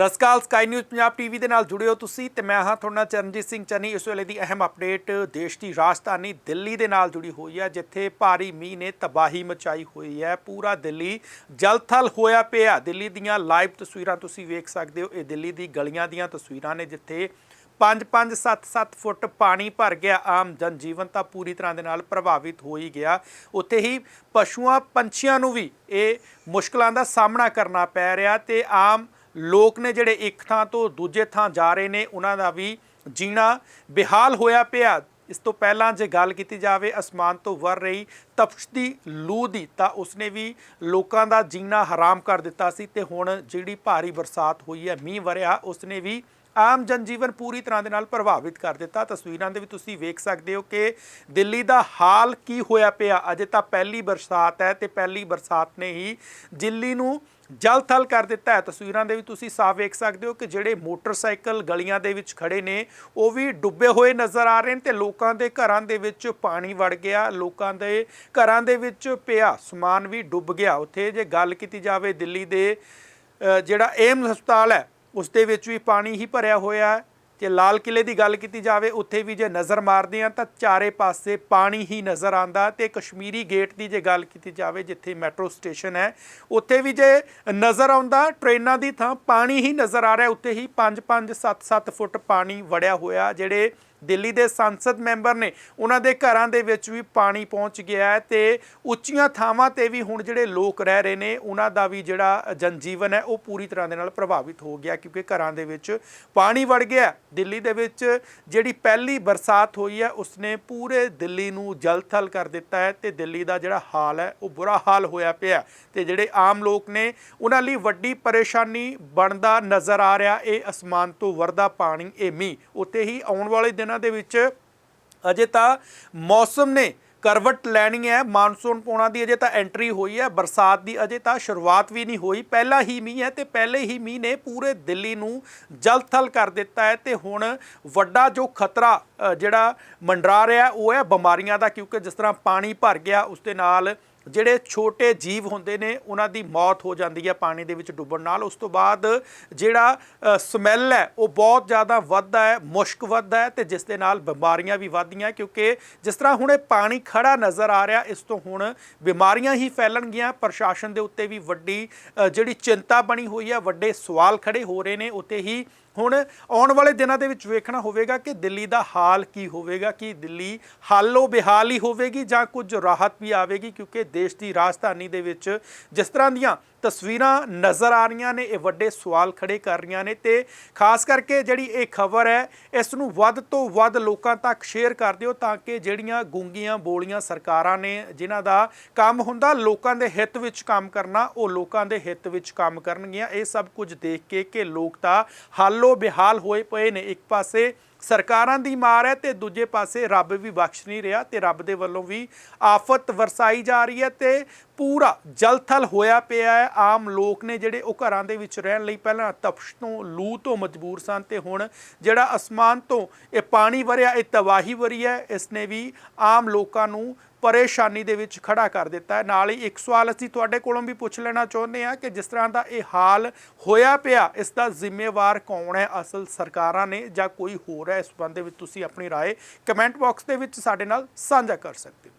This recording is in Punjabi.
ਸਤਿ ਸ਼੍ਰੀ ਅਕਾਲ ਸਕਾਈ ਨਿਊਜ਼ ਪੰਜਾਬ ਟੀਵੀ ਦੇ ਨਾਲ ਜੁੜੇ ਹੋ ਤੁਸੀਂ ਤੇ ਮੈਂ ਹਾਂ ਤੁਹਾਡਾ ਚਰਨਜੀਤ ਸਿੰਘ ਚੰਨੀ। ਇਸ ਵੇਲੇ ਦੀ ਅਹਿਮ ਅਪਡੇਟ ਦੇਸ਼ ਦੀ ਰਾਜਧਾਨੀ ਦਿੱਲੀ ਦੇ ਨਾਲ ਜੁੜੀ ਹੋਈ ਹੈ, ਜਿੱਥੇ ਭਾਰੀ ਮੀਂਹ ਨੇ ਤਬਾਹੀ ਮਚਾਈ ਹੋਈ ਹੈ। ਪੂਰਾ ਦਿੱਲੀ ਜਲਥਲ ਹੋਇਆ ਪਿਆ। ਦਿੱਲੀ ਦੀਆਂ ਲਾਈਵ ਤਸਵੀਰਾਂ ਤੁਸੀਂ ਵੇਖ ਸਕਦੇ ਹੋ। ਇਹ ਦਿੱਲੀ ਦੀ ਗਲੀਆਂ ਦੀਆਂ ਤਸਵੀਰਾਂ ਨੇ, ਜਿੱਥੇ 5-5 7-7 ਫੁੱਟ ਪਾਣੀ ਭਰ ਗਿਆ। ਆਮ ਜਨਜੀਵਨ ਤਾਂ ਪੂਰੀ ਤਰ੍ਹਾਂ ਦੇ ਨਾਲ ਪ੍ਰਭਾਵਿਤ ਹੋ ਹੀ ਗਿਆ। ਉੱਥੇ ਹੀ ਪਸ਼ੂਆਂ, ਪੰਛੀਆਂ ਨੂੰ ਵੀ ਇਹ ਮੁਸ਼ਕਲਾਂ ਦਾ ਸਾਹਮਣਾ ਕਰਨਾ ਪੈ ਰਿਹਾ ਤੇ ਆਮ ਲੋਕ ਨੇ ਜਿਹੜੇ ਇੱਕ ਥਾਂ ਤੋਂ ਦੂਜੇ ਥਾਂ ਜਾ ਰਹੇ ਨੇ, ਉਹਨਾਂ ਦਾ ਵੀ ਜੀਣਾ ਬਿਹਾਲ ਹੋਇਆ ਪਿਆ। ਇਸ ਤੋਂ ਪਹਿਲਾਂ ਜੇ ਗੱਲ ਕੀਤੀ ਜਾਵੇ, ਅਸਮਾਨ ਤੋਂ ਵਰ ਰਹੀ ਤਪਸ਼ਦੀ ਲੂ ਦੀ, ਤਾਂ ਉਸਨੇ ਵੀ ਲੋਕਾਂ ਦਾ ਜੀਣਾ ਹਰਾਮ ਕਰ ਦਿੱਤਾ ਸੀ ਤੇ ਹੁਣ ਜਿਹੜੀ ਭਾਰੀ ਬਰਸਾਤ ਹੋਈ ਹੈ, ਮੀਂਹ ਵਰਿਆ, ਉਸਨੇ ਵੀ ਆਮ ਜਨਜੀਵਨ ਪੂਰੀ ਤਰ੍ਹਾਂ ਦੇ ਨਾਲ ਪ੍ਰਭਾਵਿਤ ਕਰ ਦਿੱਤਾ। ਤਸਵੀਰਾਂ ਦੇ ਵਿੱਚ ਤੁਸੀਂ ਵੇਖ ਸਕਦੇ ਹੋ ਕਿ ਦਿੱਲੀ ਦਾ ਹਾਲ ਕੀ ਹੋਇਆ ਪਿਆ। ਅਜੇ ਤਾਂ ਪਹਿਲੀ ਬਰਸਾਤ ਹੈ ਤੇ ਪਹਿਲੀ ਬਰਸਾਤ ਨੇ ਹੀ ਦਿੱਲੀ ਨੂੰ ਜਲ ਥਲ ਕਰ ਦਿੱਤਾ ਹੈ। ਤਸਵੀਰਾਂ ਦੇ ਵਿੱਚ ਤੁਸੀਂ ਸਾਫ਼ ਵੇਖ ਸਕਦੇ ਹੋ ਕਿ ਜਿਹੜੇ ਮੋਟਰਸਾਈਕਲ ਗਲੀਆਂ ਦੇ ਵਿੱਚ ਖੜੇ ਨੇ, ਉਹ ਵੀ ਡੁੱਬੇ ਹੋਏ ਨਜ਼ਰ ਆ ਰਹੇ ਨੇ ਤੇ ਲੋਕਾਂ ਦੇ ਘਰਾਂ ਦੇ ਵਿੱਚ ਪਾਣੀ ਵੜ ਗਿਆ। ਲੋਕਾਂ ਦੇ ਘਰਾਂ ਦੇ ਵਿੱਚ ਪਿਆ ਸਮਾਨ ਵੀ ਡੁੱਬ ਗਿਆ। ਉੱਥੇ ਜੇ ਗੱਲ ਕੀਤੀ ਜਾਵੇ ਦਿੱਲੀ ਦੇ ਜਿਹੜਾ ਏਮਸ ਹਸਪਤਾਲ ਹੈ ਉਸ ਦੇ ਵਿੱਚ ਵੀ ਪਾਣੀ ਹੀ ਭਰਿਆ ਹੋਇਆ ਹੈ। ਜੇ ਲਾਲ ਕਿਲੇ ਦੀ ਗੱਲ ਕੀਤੀ ਜਾਵੇ, ਉੱਥੇ ਵੀ ਜੇ ਨਜ਼ਰ ਮਾਰਦੇ ਆ ਤਾਂ ਚਾਰੇ ਪਾਸੇ ਪਾਣੀ ਹੀ ਨਜ਼ਰ ਆਂਦਾ ਤੇ ਕਸ਼ਮੀਰੀ ਗੇਟ ਦੀ ਜੇ ਗੱਲ ਕੀਤੀ ਜਾਵੇ, ਜਿੱਥੇ ਮੈਟਰੋ ਸਟੇਸ਼ਨ ਹੈ, ਉੱਥੇ ਵੀ ਜੇ ਨਜ਼ਰ ਆਉਂਦਾ, ਟ੍ਰੇਨਾਂ ਦੀ ਥਾਂ ਪਾਣੀ ਹੀ ਨਜ਼ਰ ਆ ਰਿਹਾ ਉੱਥੇ ਹੀ 5-5 7-7 ਫੁੱਟ ਪਾਣੀ ਵੜਿਆ ਹੋਇਆ, ਜਿਹੜੇ ਦਿੱਲੀ ਦੇ ਸੰਸਦ ਮੈਂਬਰ ਨੇ ਉਹਨਾਂ ਦੇ ਘਰਾਂ ਦੇ ਵਿੱਚ ਵੀ ਪਾਣੀ ਪਹੁੰਚ ਗਿਆ ਹੈ ਤੇ ਉੱਚੀਆਂ ਥਾਵਾਂ ਤੇ ਵੀ ਹੁਣ ਜਿਹੜੇ ਲੋਕ ਰਹਿ ਰਹੇ ਨੇ, ਉਹਨਾਂ ਦਾ ਵੀ ਜਿਹੜਾ ਜਨਜੀਵਨ ਹੈ, ਉਹ ਪੂਰੀ ਤਰ੍ਹਾਂ ਦੇ ਨਾਲ ਪ੍ਰਭਾਵਿਤ ਹੋ ਗਿਆ ਕਿਉਂਕਿ ਘਰਾਂ ਦੇ ਵਿੱਚ ਪਾਣੀ ਵੜ ਗਿਆ ਦਿੱਲੀ ਦੇ ਵਿੱਚ ਜਿਹੜੀ ਪਹਿਲੀ ਬਰਸਾਤ ਹੋਈ ਹੈ, ਉਸਨੇ ਪੂਰੇ ਦਿੱਲੀ ਨੂੰ ਜਲਥਲ ਕਰ ਦਿੱਤਾ ਹੈ ਤੇ ਦਿੱਲੀ ਦਾ ਜਿਹੜਾ ਹਾਲ ਹੈ, ਉਹ ਬੁਰਾ ਹਾਲ ਹੋਇਆ ਪਿਆ ਤੇ ਜਿਹੜੇ ਆਮ ਲੋਕ ਨੇ, ਉਹਨਾਂ ਲਈ ਵੱਡੀ ਪਰੇਸ਼ਾਨੀ ਬਣਦਾ ਨਜ਼ਰ ਆ ਰਿਹਾ। ਇਹ ਅਸਮਾਨ ਤੋਂ ਵਰਦਾ ਪਾਣੀ, ਇਹ ਮੀਂਹ ਉੱਤੇ ਹੀ ਆਉਣ ਵਾਲੇ ਦਿਨ ਦੇ ਵਿੱਚ ਅਜੇ ਤਾਂ ਮੌਸਮ ਨੇ ਕਰਵਟ ਲੈਣੀ ਹੈ, ਮਾਨਸੂਨ ਪੌਣਾ ਦੀ ਅਜੇ ਤਾਂ ਐਂਟਰੀ ਹੋਈ ਹੈ, ਬਰਸਾਤ ਦੀ ਅਜੇ ਤਾਂ ਸ਼ੁਰੂਆਤ ਵੀ ਨਹੀਂ ਹੋਈ। ਪਹਿਲਾ ਹੀ ਮੀਂਹ ਹੈ ਤੇ ਪਹਿਲੇ ਹੀ ਮੀਂਹ ਨੇ ਪੂਰੇ ਦਿੱਲੀ ਨੂੰ ਜਲਥਲ ਕਰ ਦਿੱਤਾ ਹੈ ਤੇ ਹੁਣ ਵੱਡਾ ਜੋ ਖਤਰਾ ਜਿਹੜਾ ਮੰਡਰਾ ਰਿਹਾ ਉਹ ਹੈ ਬਿਮਾਰੀਆਂ ਦਾ, ਕਿਉਂਕਿ ਜਿਸ ਤਰ੍ਹਾਂ ਪਾਣੀ ਭਰ ਗਿਆ, ਉਸ ਦੇ ਨਾਲ ਜਿਹੜੇ ਛੋਟੇ ਜੀਵ ਹੁੰਦੇ ਨੇ, ਉਹਨਾਂ ਦੀ ਮੌਤ ਹੋ ਜਾਂਦੀ ਹੈ ਪਾਣੀ ਦੇ ਵਿੱਚ ਡੁੱਬਣ ਨਾਲ। ਉਸ ਤੋਂ ਬਾਅਦ ਜਿਹੜਾ ਸਮੈਲ ਹੈ, ਉਹ ਬਹੁਤ ਜ਼ਿਆਦਾ ਵੱਧਦਾ ਹੈ, ਮੁਸ਼ਕ ਵੱਧਦਾ ਹੈ ਤੇ ਜਿਸ ਦੇ ਨਾਲ ਬਿਮਾਰੀਆਂ ਵੀ ਵੱਧਦੀਆਂ ਕਿਉਂਕਿ ਜਿਸ ਤਰ੍ਹਾਂ ਹੁਣ ਇਹ ਪਾਣੀ ਖੜਾ ਨਜ਼ਰ ਆ ਰਿਹਾ, ਇਸ ਤੋਂ ਹੁਣ ਬਿਮਾਰੀਆਂ ਹੀ ਫੈਲਣਗੀਆਂ। ਪ੍ਰਸ਼ਾਸਨ ਦੇ ਉੱਤੇ ਵੀ ਵੱਡੀ ਜਿਹੜੀ ਚਿੰਤਾ ਬਣੀ ਹੋਈ ਹੈ, ਵੱਡੇ ਸਵਾਲ ਖੜੇ ਹੋ ਰਹੇ ਨੇ ਉੱਤੇ ਹੀ ਹੁਣ ਆਉਣ ਵਾਲੇ ਦਿਨਾਂ ਦੇ ਵਿੱਚ ਵੇਖਣਾ ਹੋਵੇਗਾ ਕਿ ਦਿੱਲੀ ਦਾ ਹਾਲ ਕੀ ਹੋਵੇਗਾ, ਕਿ ਦਿੱਲੀ ਹਾਲੋ ਬਿਹਾਲ ਹੀ ਹੋਵੇਗੀ ਜਾਂ ਕੁਝ ਰਾਹਤ ਵੀ ਆਵੇਗੀ ਕਿਉਂਕਿ ਦੇਸ਼ ਦੀ ਰਾਜਧਾਨੀ ਦੇ ਵਿੱਚ ਜਿਸ ਤਰ੍ਹਾਂ ਦੀਆਂ ਤਸਵੀਰਾਂ ਨਜ਼ਰ ਆ ਰਹੀਆਂ ਨੇ, ਇਹ ਵੱਡੇ ਸਵਾਲ ਖੜੇ ਕਰ ਰਹੀਆਂ ਨੇ ਤੇ ਖਾਸ ਕਰਕੇ ਜਿਹੜੀ ਇਹ ਖਬਰ ਹੈ, ਇਸ ਨੂੰ ਵੱਧ ਤੋਂ ਵੱਧ ਲੋਕਾਂ ਤੱਕ ਸ਼ੇਅਰ ਕਰ ਦਿਓ ਤਾਂ ਕਿ ਜਿਹੜੀਆਂ ਗੂੰਗੀਆਂ ਬੋਲੀਆਂ ਸਰਕਾਰਾਂ ਨੇ, ਜਿਨ੍ਹਾਂ ਦਾ ਕੰਮ ਹੁੰਦਾ ਲੋਕਾਂ ਦੇ ਹਿੱਤ ਵਿੱਚ ਕੰਮ ਕਰਨਾ, ਉਹ ਲੋਕਾਂ ਦੇ ਹਿੱਤ ਵਿੱਚ ਕੰਮ ਕਰਨਗੀਆਂ। ਇਹ ਸਭ ਕੁਝ ਦੇਖ ਕੇ ਕਿ ਲੋਕ ਤਾਂ ਹਾਲੋ ਬਿਹਾਲ ਹੋਏ ਪਏ ਨੇ। ਇੱਕ ਪਾਸੇ ਸਰਕਾਰਾਂ ਦੀ ਮਾਰ ਹੈ ਤੇ ਦੂਜੇ ਪਾਸੇ ਰੱਬ ਵੀ ਬਖਸ਼ ਨਹੀਂ ਰਿਹਾ ਤੇ ਰੱਬ ਦੇ ਵੱਲੋਂ ਵੀ ਆਫਤ ਵਰਸਾਈ ਜਾ ਰਹੀ ਹੈ ਤੇ ਪੂਰਾ ਜਲਥਲ ਹੋਇਆ ਪਿਆ ਹੈ। ਆਮ ਲੋਕ ਨੇ ਜਿਹੜੇ ਉਹ ਘਰਾਂ ਦੇ ਵਿੱਚ ਰਹਿਣ ਲਈ ਪਹਿਲਾਂ ਤਪਸ਼ ਤੋਂ ਲੂ ਤੋਂ ਮਜਬੂਰ ਸਨ ਤੇ ਹੁਣ ਜਿਹੜਾ ਅਸਮਾਨ ਤੋਂ ਇਹ ਪਾਣੀ ਵਰਿਆ, ਇਹ ਤਬਾਹੀ ਵਰੀ ਹੈ। ਇਸ ਨੇ ਵੀ ਆਮ ਲੋਕਾਂ ਨੂੰ ਪਰੇਸ਼ਾਨੀ ਦੇ ਵਿੱਚ ਖੜਾ ਕਰ ਦਿੱਤਾ ਹੈ ਨਾਲ ਹੀ ਇੱਕ ਸਵਾਲ ਅਸੀਂ ਤੁਹਾਡੇ ਕੋਲੋਂ ਵੀ ਪੁੱਛ ਲੈਣਾ ਚਾਹੁੰਦੇ ਹਾਂ ਕਿ ਜਿਸ ਤਰ੍ਹਾਂ ਦਾ ਇਹ ਹਾਲ ਹੋਇਆ ਪਿਆ ਇਸ ਦਾ ਜ਼ਿੰਮੇਵਾਰ ਕੌਣ ਹੈ ਅਸਲ ਸਰਕਾਰਾਂ ਨੇ ਜਾਂ ਕੋਈ ਹੋਰ ਹੈ ਇਸ ਸੰਬੰਧ ਦੇ ਵਿੱਚ ਤੁਸੀਂ ਆਪਣੀ رائے ਕਮੈਂਟ ਬਾਕਸ ਦੇ ਵਿੱਚ ਸਾਡੇ ਨਾਲ ਸਾਂਝਾ ਕਰ ਸਕਦੇ ਹੋ